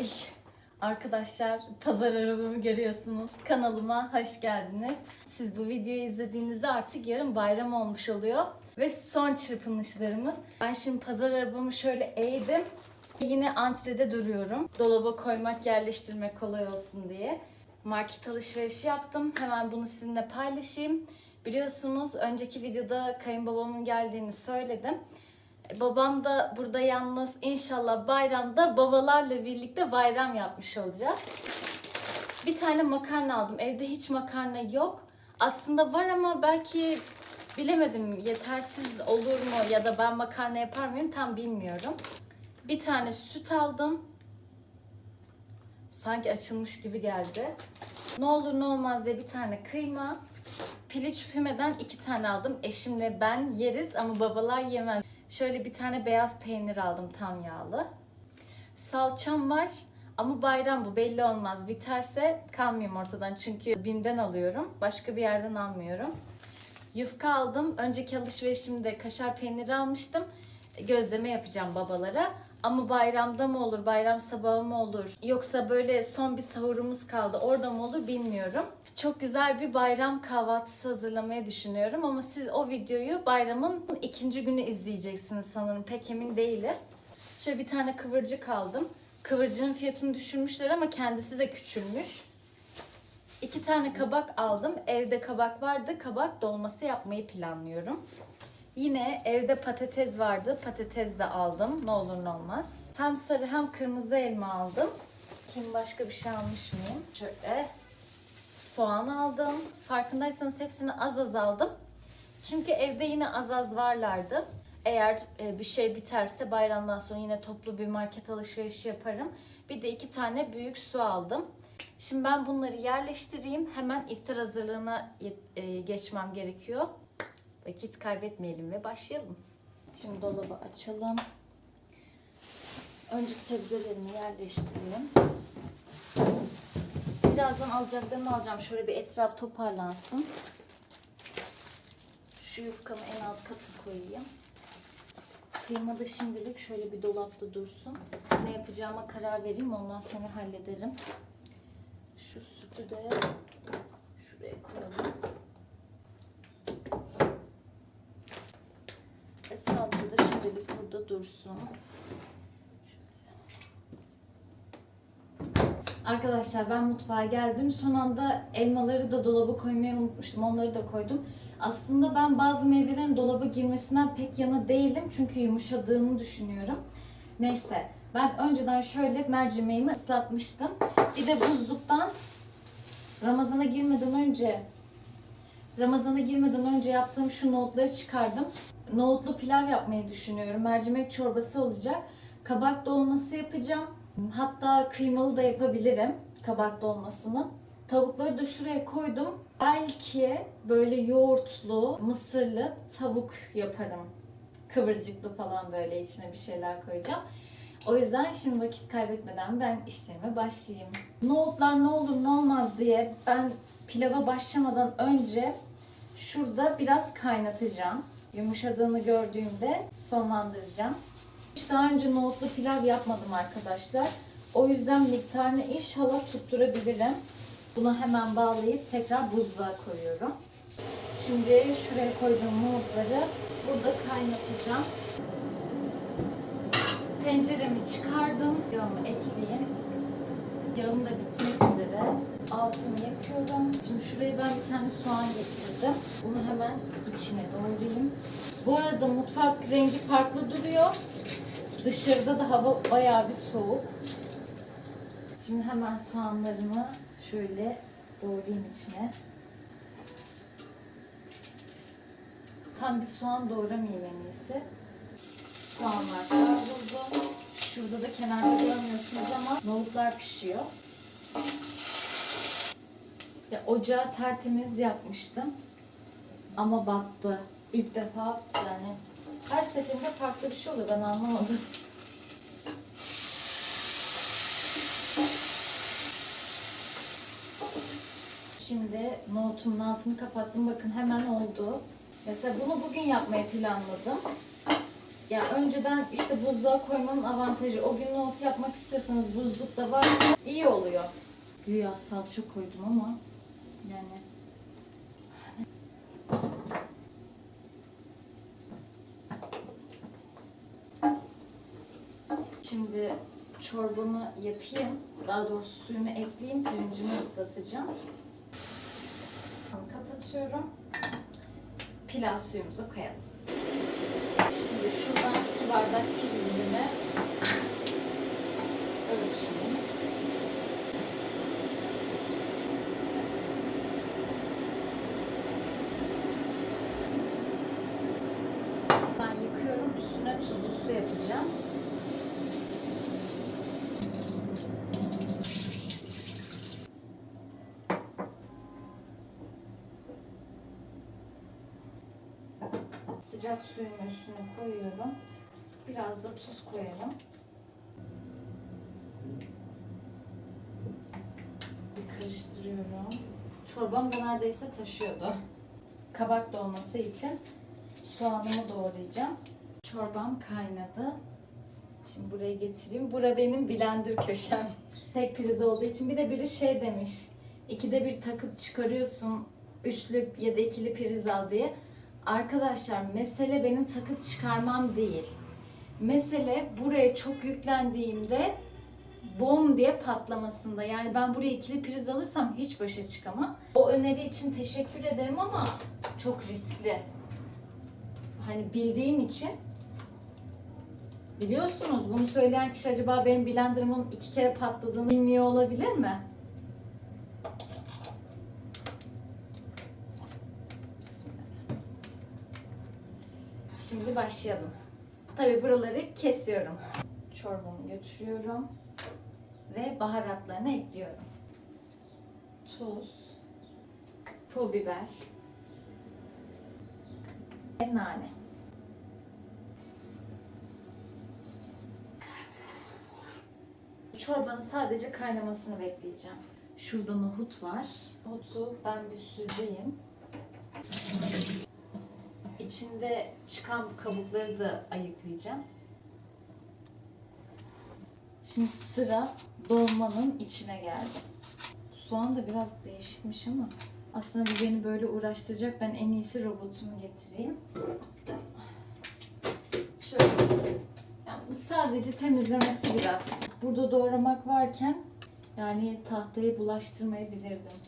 Ay, Arkadaşlar pazar arabamı görüyorsunuz. Kanalıma hoş geldiniz. Siz bu videoyu izlediğinizde artık yarın bayram olmuş oluyor. Ve son çırpınışlarımız. Ben şimdi pazar arabamı şöyle eğdim. Yine antrede duruyorum. Dolaba koymak, yerleştirmek kolay olsun diye. Market alışverişi yaptım. Hemen bunu sizinle paylaşayım. Biliyorsunuz önceki videoda kayınbabamın geldiğini söyledim. Babam da burada yalnız inşallah bayramda babalarla birlikte bayram yapmış olacağız. Bir tane makarna aldım. Evde hiç makarna yok. Aslında var ama belki bilemedim yetersiz olur mu ya da ben makarna yapar mıyım tam bilmiyorum. Bir tane süt aldım. Sanki açılmış gibi geldi. Ne olur ne olmaz diye bir tane kıyma. Piliç fümeden iki tane aldım. Eşimle ben yeriz ama babalar yemez. Şöyle bir tane beyaz peynir aldım tam yağlı. Salçam var ama bayram bu belli olmaz. Biterse kalmayayım ortadan çünkü BİM'den alıyorum. Başka bir yerden almıyorum. Yufka aldım. Önceki alışverişimde kaşar peyniri almıştım. Gözleme yapacağım babalara. Ama bayramda mı olur, bayram sabahı mı olur, yoksa böyle son bir sahurumuz kaldı orada mı olur bilmiyorum. Çok güzel bir bayram kahvaltısı hazırlamayı düşünüyorum ama siz o videoyu bayramın ikinci günü izleyeceksiniz sanırım. Pek emin değilim. Şöyle bir tane kıvırcık aldım. Kıvırcığın fiyatını düşürmüşler ama kendisi de küçülmüş. İki tane kabak aldım. Evde kabak vardı. Kabak dolması yapmayı planlıyorum. Yine evde patates vardı. Patates de aldım. Ne olur ne olmaz. Hem sarı hem kırmızı elma aldım. Kim başka bir şey almış mıyım? Şöyle soğan aldım. Farkındaysanız hepsini az az aldım. Çünkü evde yine az az varlardı. Eğer e, bir şey biterse bayramdan sonra yine toplu bir market alışverişi yaparım. Bir de iki tane büyük su aldım. Şimdi ben bunları yerleştireyim. Hemen iftar hazırlığına e, geçmem gerekiyor. Vakit kaybetmeyelim ve başlayalım. Şimdi dolabı açalım. Önce sebzelerimi yerleştireyim. Birazdan alacaklarımı alacağım. Şöyle bir etraf toparlansın. Şu yufkamı en alt katı koyayım. Kıyma da şimdilik şöyle bir dolapta dursun. Ne yapacağıma karar vereyim. Ondan sonra hallederim. Şu sütü de şuraya koyalım. Ve salça da şimdilik burada dursun. Arkadaşlar ben mutfağa geldim. Son anda elmaları da dolaba koymayı unutmuştum. Onları da koydum. Aslında ben bazı meyvelerin dolaba girmesinden pek yana değilim. Çünkü yumuşadığını düşünüyorum. Neyse. Ben önceden şöyle mercimeğimi ıslatmıştım. Bir de buzluktan Ramazana girmeden önce Ramazana girmeden önce yaptığım şu nohutları çıkardım. Nohutlu pilav yapmayı düşünüyorum. Mercimek çorbası olacak. Kabak dolması yapacağım. Hatta kıymalı da yapabilirim kabak dolmasını. Tavukları da şuraya koydum. Belki böyle yoğurtlu, mısırlı tavuk yaparım. Kıvırcıklı falan böyle içine bir şeyler koyacağım. O yüzden şimdi vakit kaybetmeden ben işlerime başlayayım. Nohutlar ne olur ne olmaz diye ben pilava başlamadan önce şurada biraz kaynatacağım. Yumuşadığını gördüğümde sonlandıracağım. Hiç daha önce nohutlu pilav yapmadım arkadaşlar. O yüzden miktarını inşallah tutturabilirim. Bunu hemen bağlayıp tekrar buzluğa koyuyorum. Şimdi şuraya koyduğum nohutları burada kaynatacağım. Tenceremi çıkardım. Yağımı ekleyeyim. Yağım da bitmek üzere. Altını yakıyorum. Şimdi şuraya ben bir tane soğan getirdim. Bunu hemen içine doğrayayım. Bu arada mutfak rengi farklı duruyor. Dışarıda da hava bayağı bir soğuk. Şimdi hemen soğanlarımı şöyle doğrayayım içine. Tam bir soğan doğramayayım en iyisi. Soğanlar kavruldu. Şurada da kenarda görmüyorsunuz ama nohutlar pişiyor. Ya, ocağı tertemiz yapmıştım. Ama battı. İlk defa yani her seferinde farklı bir şey oluyor. Ben anlamadım. Şimdi nohutumun altını kapattım. Bakın hemen oldu. Mesela bunu bugün yapmayı planladım. Ya önceden işte buzluğa koymanın avantajı. O gün nohut yapmak istiyorsanız buzlukta varsa iyi oluyor. Güya salça koydum ama yani Şimdi çorbamı yapayım. Daha doğrusu suyunu ekleyeyim. Pirincimi ıslatacağım. Kapatıyorum. Pilav suyumuzu koyalım. Şimdi şuradan iki bardak pirincimi ölçeyim. Ben yıkıyorum. Üstüne tuzlu su yapacağım. Sıcak suyun üstüne koyuyorum. Biraz da tuz koyalım. Bir karıştırıyorum. Çorbam da neredeyse taşıyordu. Kabak dolması için soğanımı doğrayacağım. Çorbam kaynadı. Şimdi buraya getireyim. Bura benim blender köşem. Tek priz olduğu için bir de biri şey demiş. İkide bir takıp çıkarıyorsun. Üçlü ya da ikili priz al diye. Arkadaşlar mesele benim takıp çıkarmam değil. Mesele buraya çok yüklendiğimde bom diye patlamasında. Yani ben buraya ikili priz alırsam hiç başa çıkamam. O öneri için teşekkür ederim ama çok riskli. Hani bildiğim için biliyorsunuz bunu söyleyen kişi acaba benim blenderımın iki kere patladığını bilmiyor olabilir mi? Şimdi başlayalım. Tabii buraları kesiyorum. Çorbamı götürüyorum ve baharatlarını ekliyorum. Tuz, pul biber ve nane. Çorbanın sadece kaynamasını bekleyeceğim. Şurada nohut var. Nohutu ben bir süzeyim. İçinde çıkan kabukları da ayıklayacağım. Şimdi sıra dolmanın içine geldi. Soğan da biraz değişikmiş ama aslında bu beni böyle uğraştıracak. Ben en iyisi robotumu getireyim. Şöyle yani bu sadece temizlemesi biraz. Burada doğramak varken yani tahtayı bulaştırmayabilirdim.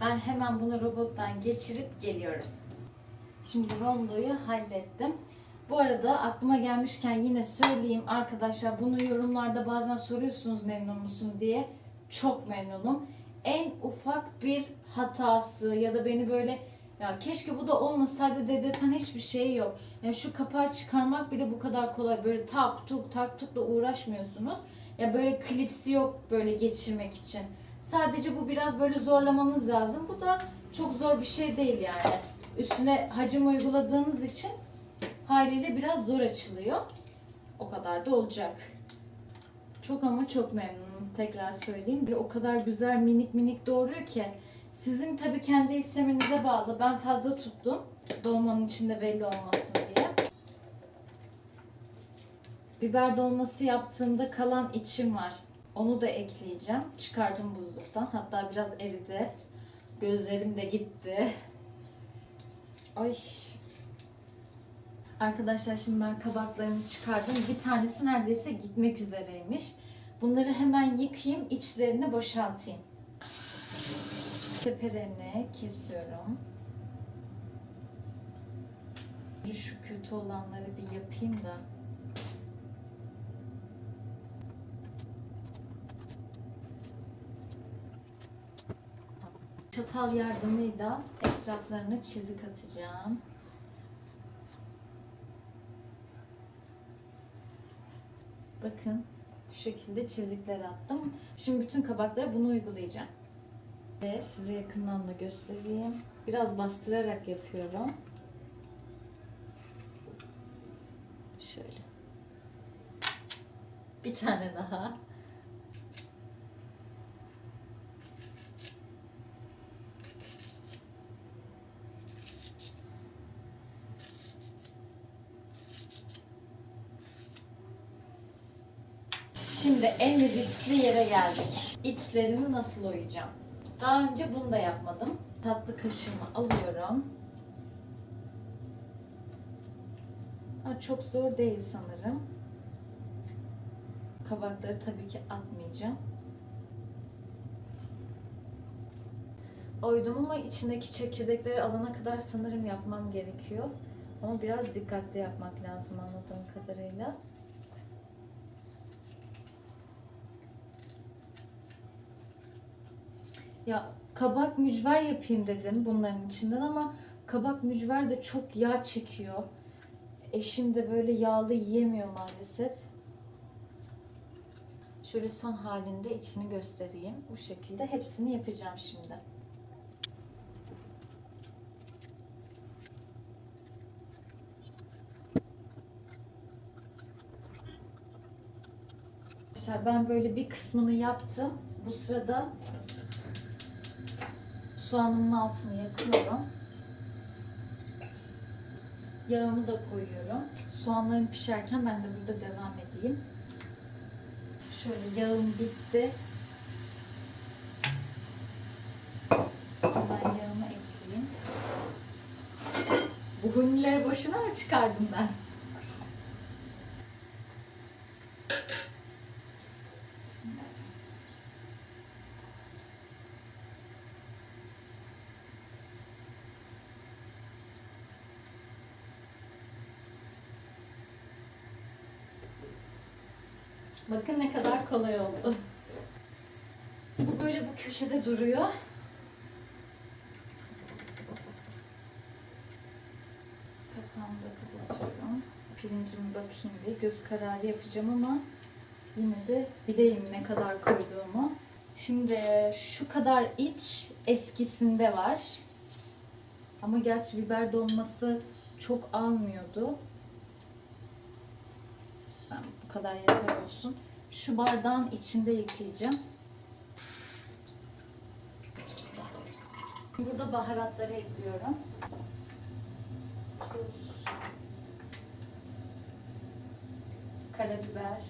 Ben hemen bunu robottan geçirip geliyorum. Şimdi rondoyu hallettim. Bu arada aklıma gelmişken yine söyleyeyim arkadaşlar bunu yorumlarda bazen soruyorsunuz memnun musun diye. Çok memnunum. En ufak bir hatası ya da beni böyle ya keşke bu da olmasaydı dedirten hiçbir şey yok. Yani şu kapağı çıkarmak bile bu kadar kolay. Böyle tak tuk tak tukla uğraşmıyorsunuz. Ya böyle klipsi yok böyle geçirmek için. Sadece bu biraz böyle zorlamanız lazım. Bu da çok zor bir şey değil yani. Üstüne hacim uyguladığınız için haliyle biraz zor açılıyor. O kadar da olacak. Çok ama çok memnunum. Tekrar söyleyeyim. Bir o kadar güzel minik minik doğuruyor ki. Sizin tabii kendi istemenize bağlı. Ben fazla tuttum. Dolmanın içinde belli olmasın diye. Biber dolması yaptığımda kalan içim var. Onu da ekleyeceğim. Çıkardım buzluktan. Hatta biraz eridi. Gözlerim de gitti. Ay. Arkadaşlar şimdi ben kabaklarımı çıkardım. Bir tanesi neredeyse gitmek üzereymiş. Bunları hemen yıkayayım, içlerini boşaltayım. Tepelerini kesiyorum. Şu kötü olanları bir yapayım da. Çatal yardımıyla etraflarına çizik atacağım. Bakın şu şekilde çizikler attım. Şimdi bütün kabaklara bunu uygulayacağım. Ve size yakından da göstereyim. Biraz bastırarak yapıyorum. Şöyle. Bir tane daha. Şimdi en riskli yere geldik. İçlerini nasıl oyacağım? Daha önce bunu da yapmadım. Tatlı kaşığımı alıyorum. Ha, çok zor değil sanırım. Kabakları tabii ki atmayacağım. Oydum ama içindeki çekirdekleri alana kadar sanırım yapmam gerekiyor. Ama biraz dikkatli yapmak lazım anladığım kadarıyla. Ya kabak mücver yapayım dedim bunların içinden ama kabak mücver de çok yağ çekiyor. Eşim de böyle yağlı yiyemiyor maalesef. Şöyle son halinde içini göstereyim. Bu şekilde hepsini yapacağım şimdi. Arkadaşlar ben böyle bir kısmını yaptım. Bu sırada soğanımın altını yakıyorum. Yağımı da koyuyorum. Soğanlarım pişerken ben de burada devam edeyim. Şöyle yağım bitti. Hemen yağımı ekleyeyim. Bu hunileri boşuna mı çıkardım ben? Bakın ne kadar kolay oldu. Bu böyle bu köşede duruyor. Kapağımı da kapatıyorum. Pirincimi bakayım bir. Göz kararı yapacağım ama yine de bileyim ne kadar koyduğumu. Şimdi şu kadar iç eskisinde var. Ama gerçi biber dolması çok almıyordu. Ben bu kadar yeter olsun. Şu bardağın içinde yıkayacağım. Burada baharatları ekliyorum. Karabiber,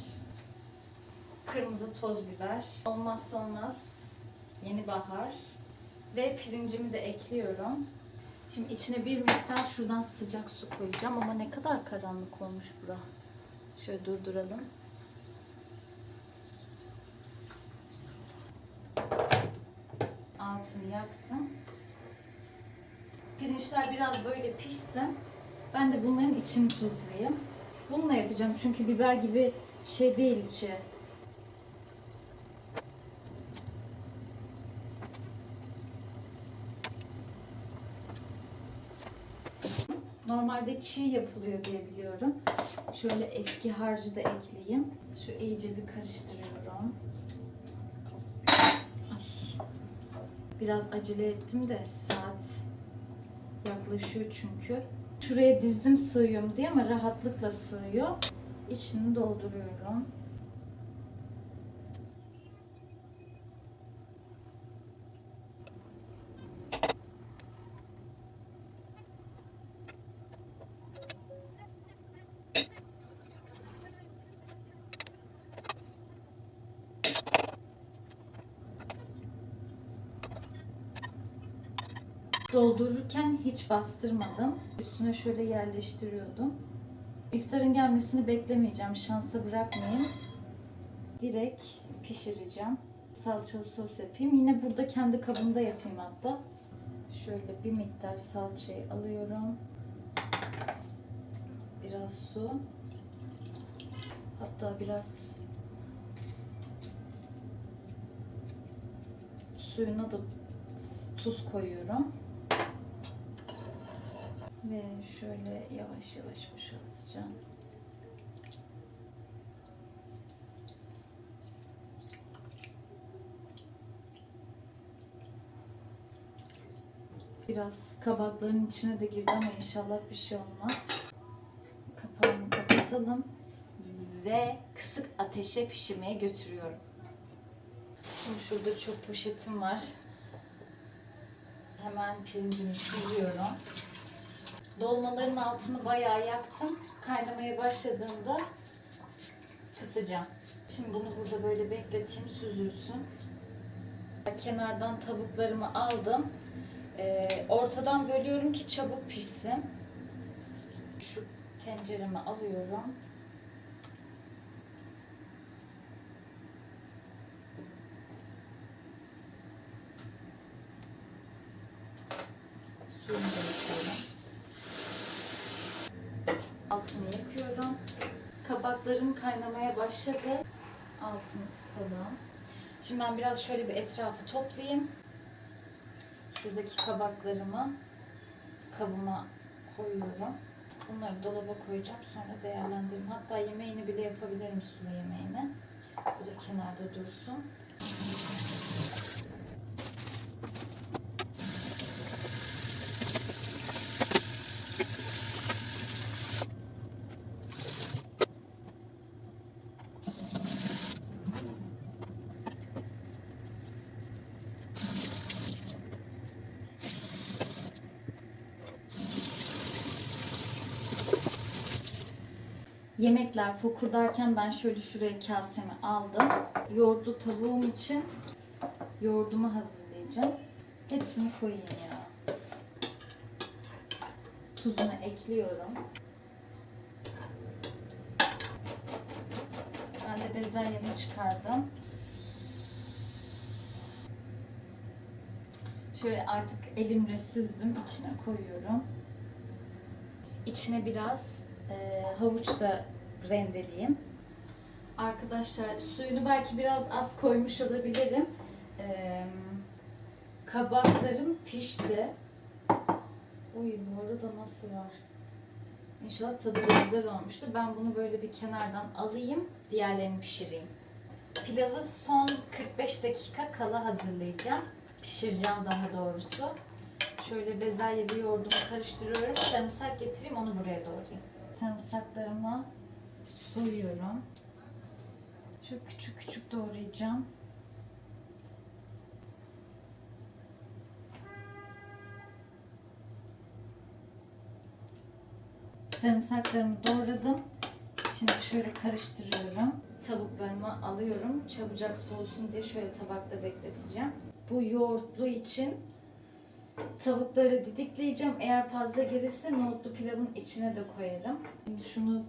kırmızı toz biber, olmazsa olmaz yeni bahar ve pirincimi de ekliyorum. Şimdi içine bir miktar şuradan sıcak su koyacağım ama ne kadar karanlık olmuş bura. Şöyle durduralım. Altını yaktım. Pirinçler biraz böyle pişsin. Ben de bunların içini tuzlayayım. Bununla yapacağım çünkü biber gibi şey değil içi. Normalde çiğ yapılıyor diye biliyorum. Şöyle eski harcı da ekleyeyim. Şu iyice bir karıştırıyorum. Ay. Biraz acele ettim de saat yaklaşıyor çünkü. Şuraya dizdim sığıyorum diye ama rahatlıkla sığıyor. İçini dolduruyorum. Doldururken hiç bastırmadım. Üstüne şöyle yerleştiriyordum. İftarın gelmesini beklemeyeceğim. Şansa bırakmayayım. Direkt pişireceğim. Salçalı sos yapayım. Yine burada kendi kabımda yapayım hatta. Şöyle bir miktar salçayı alıyorum. Biraz su. Hatta biraz suyuna da tuz koyuyorum. Ve şöyle yavaş yavaş boşaltacağım. Biraz kabakların içine de girdi ama inşallah bir şey olmaz. Kapağını kapatalım ve kısık ateşe pişirmeye götürüyorum. Şimdi şurada çok poşetim var. Hemen pirincimi süzüyorum. Dolmaların altını bayağı yaktım. Kaynamaya başladığında kısacağım. Şimdi bunu burada böyle bekleteyim süzülsün. Kenardan tavuklarımı aldım. Ee, ortadan bölüyorum ki çabuk pişsin. Şu tenceremi alıyorum. Suyunu da yakıyorum. Altını yakıyorum. Kabaklarım kaynamaya başladı. Altını kısalım. Şimdi ben biraz şöyle bir etrafı toplayayım. Şuradaki kabaklarımı kabıma koyuyorum. Bunları dolaba koyacağım. Sonra değerlendiririm. Hatta yemeğini bile yapabilirim sulu yemeğini. Bu da kenarda dursun. Yemekler fokurdarken ben şöyle şuraya kasemi aldım. Yoğurtlu tavuğum için yoğurdumu hazırlayacağım. Hepsini koyayım ya. Tuzunu ekliyorum. Ben de bezelyemi çıkardım. Şöyle artık elimle süzdüm. içine koyuyorum. İçine biraz e, havuç da rendeleyeyim. Arkadaşlar suyunu belki biraz az koymuş olabilirim. E, kabaklarım pişti. Uy bu arada nasıl var? İnşallah tadı da güzel olmuştu. Ben bunu böyle bir kenardan alayım. Diğerlerini pişireyim. Pilavı son 45 dakika kala hazırlayacağım. Pişireceğim daha doğrusu. Şöyle bezelyeli yoğurdumu karıştırıyorum. Sarımsak getireyim onu buraya doğrayayım. Sarımsaklarımı soyuyorum. Çok küçük küçük doğrayacağım. Sarımsaklarımı doğradım. Şimdi şöyle karıştırıyorum. Tavuklarımı alıyorum. Çabucak soğusun diye şöyle tabakta bekleteceğim. Bu yoğurtlu için Tavukları didikleyeceğim. Eğer fazla gelirse nohutlu pilavın içine de koyarım. Şimdi şunu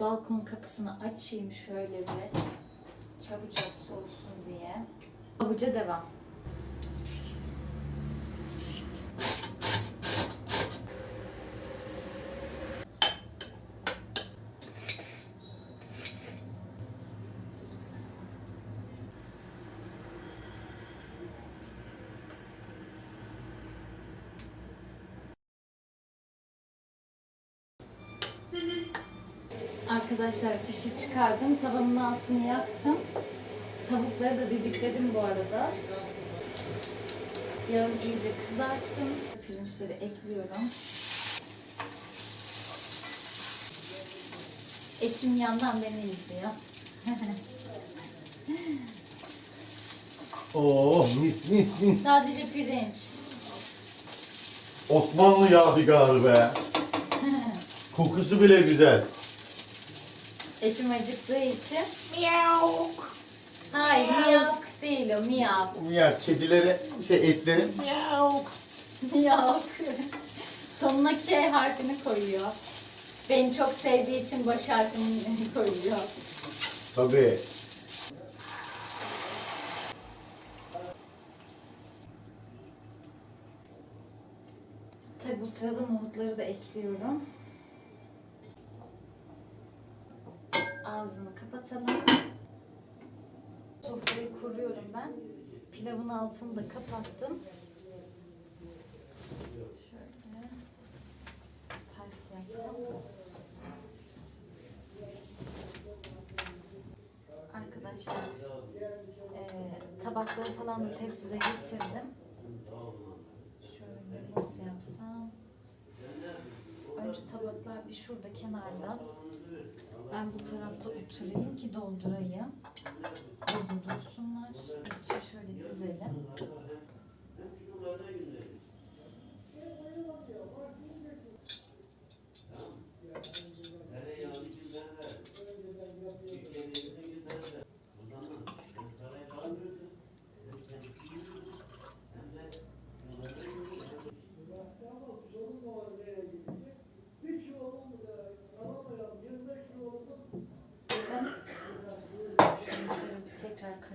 balkon kapısını açayım şöyle bir. Çabucak soğusun diye. Avuca devam. Arkadaşlar fişi çıkardım. Tavamın altını yaktım. Tavukları da didikledim bu arada. Yağım iyice kızarsın. Pirinçleri ekliyorum. Eşim yandan beni izliyor. Oo mis mis mis. Sadece pirinç. Osmanlı yadigarı be. Kokusu bile güzel. Eşim acıktığı için. Miyav. Hayır miyav değil o miyav. Ya kedileri şey etleri miyav. Miyav. Sonuna K harfini koyuyor. Beni çok sevdiği için baş harfini koyuyor. Tabii. Tabi bu sırada nohutları da ekliyorum. Ağzını kapatalım. Sofrayı kuruyorum ben. Pilavın altını da kapattım. Şöyle ters. Arkadaşlar eee tabakları falan da tepside getirdim. Şöyle nasıl yapsam? Önce tabaklar bir şurada kenarda. Ben bu tarafta oturayım ki doldurayım. Burada dursunlar. İçi şöyle dizelim.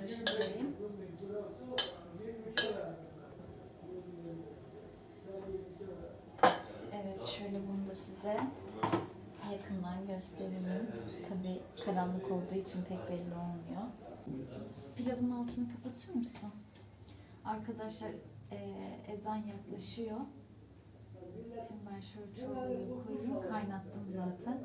karıştırayım. Evet şöyle bunu da size yakından göstereyim. Tabii karanlık olduğu için pek belli olmuyor. Pilavın altını kapatır mısın? Arkadaşlar eee, ezan yaklaşıyor. Şimdi ben şöyle çorbayı koyayım. Kaynattım zaten.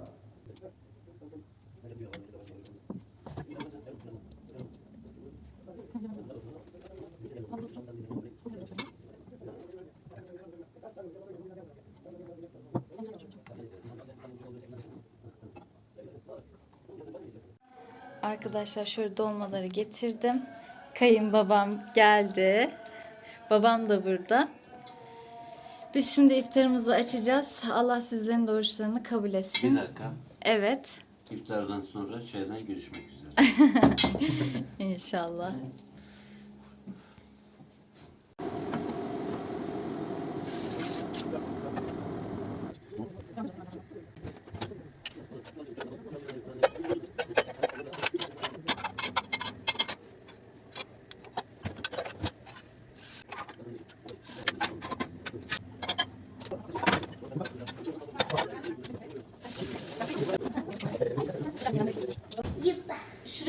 Arkadaşlar şöyle dolmaları getirdim. Kayınbabam geldi. Babam da burada. Biz şimdi iftarımızı açacağız. Allah sizlerin de oruçlarını kabul Bir etsin. dakika. Evet. İftardan sonra çaydan görüşmek üzere. İnşallah.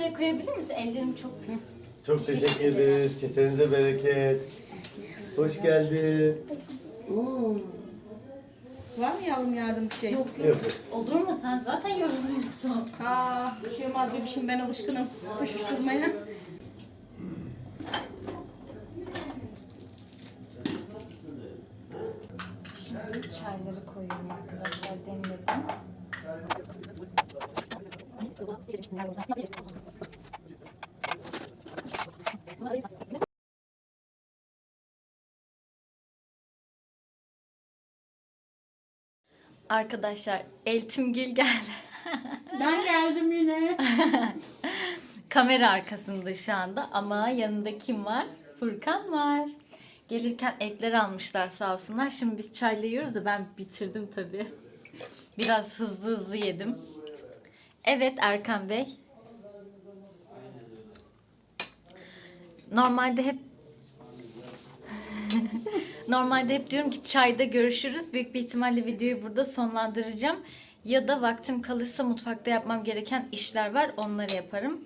Şuraya koyabilir misin? Ellerim çok pis. Çok teşekkür ederiz. Kesenize bereket. Hoş geldin. Oo. Var mı yavrum yardım bir şey? Yok yok. Yok. Olur mu? Sen zaten yorulmuşsun. Aa, bir şey olmaz bebişim ben alışkınım koşuşturmaya. Şimdi çayları koyuyorum arkadaşlar demledim. Arkadaşlar Eltimgil geldi. Ben geldim yine. Kamera arkasında şu anda ama yanında kim var? Furkan var. Gelirken ekler almışlar sağ olsunlar. Şimdi biz çayla yiyoruz da ben bitirdim tabii. Biraz hızlı hızlı yedim. Evet Erkan Bey. Normalde hep Normalde hep diyorum ki çayda görüşürüz. Büyük bir ihtimalle videoyu burada sonlandıracağım. Ya da vaktim kalırsa mutfakta yapmam gereken işler var. Onları yaparım.